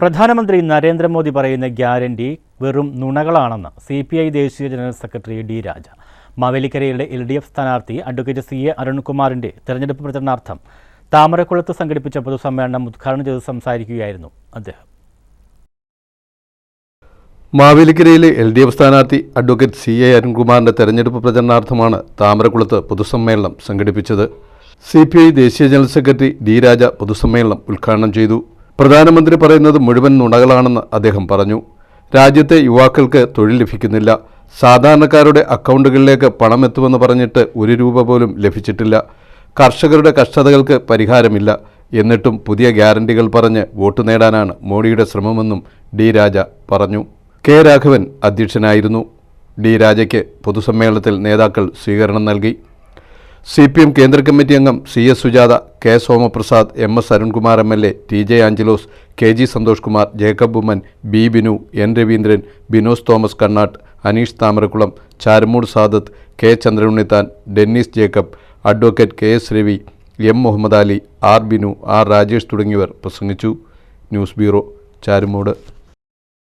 പ്രധാനമന്ത്രി നരേന്ദ്രമോദി പറയുന്ന ഗ്യാരണ്ടി വെറും നുണകളാണെന്ന് സി പി ഐ ദേശീയ ജനറൽ സെക്രട്ടറി ഡി രാജ. മാവേലിക്കരയിലെ എൽ ഡി എഫ് സ്ഥാനാർത്ഥി അഡ്വക്കേറ്റ് സി എ അരുൺകുമാറിന്റെ തെരഞ്ഞെടുപ്പ് പ്രചരണാർത്ഥം താമരക്കുളത്ത് സംഘടിപ്പിച്ച പൊതുസമ്മേളനം ഉദ്ഘാടനം ചെയ്ത് സംസാരിക്കുകയായിരുന്നു അദ്ദേഹം. മാവേലിക്കരയിലെ എൽ ഡി എഫ് സ്ഥാനാർത്ഥി അഡ്വക്കേറ്റ് സി എ അരുൺകുമാറിന്റെ തെരഞ്ഞെടുപ്പ് പ്രചരണാർത്ഥമാണ് താമരക്കുളത്ത് പൊതുസമ്മേളനം സംഘടിപ്പിച്ചത്. സി പി ഐ ദേശീയ ജനറൽ സെക്രട്ടറി ഡി രാജ പൊതുസമ്മേളനം ഉദ്ഘാടനം ചെയ്തു. പ്രധാനമന്ത്രി പറയുന്നത് മുഴുവൻ നുണകളാണെന്ന് അദ്ദേഹം പറഞ്ഞു. രാജ്യത്തെ യുവാക്കൾക്ക് തൊഴിൽ ലഭിക്കുന്നില്ല. സാധാരണക്കാരുടെ അക്കൗണ്ടുകളിലേക്ക് പണം എത്തുമെന്ന് പറഞ്ഞിട്ട് ഒരു രൂപ പോലും ലഭിച്ചിട്ടില്ല. കർഷകരുടെ കഷ്ടതകൾക്ക് പരിഹാരമില്ല. എന്നിട്ടും പുതിയ ഗ്യാരണ്ടികൾ പറഞ്ഞ് വോട്ട് നേടാനാണ് മോഡിയുടെ ശ്രമമെന്നും ഡി രാജ പറഞ്ഞു. കെ രാഘവൻ അധ്യക്ഷനായിരുന്നു. ഡി രാജയ്ക്ക് പൊതുസമ്മേളനത്തിൽ നേതാക്കൾ സ്വീകരണം നൽകി. സി പി എം കേന്ദ്ര കമ്മിറ്റി അംഗം C S Sujatha K Somaprasad M S Arunkumar M L A T J Anchalose K G Santhosh Kumar Jacob Oommen B Binu N Raveendran Binos Thomas Kannattu Aneesh Thamarakulam Charamood Sadath K Chandranunnithan Dennis Jacob advocate K S Ravi M Muhammad Ali R Binu R Rajesh തുടങ്ങിയവർ പ്രസംഗിച്ചു. News bureau Charummood.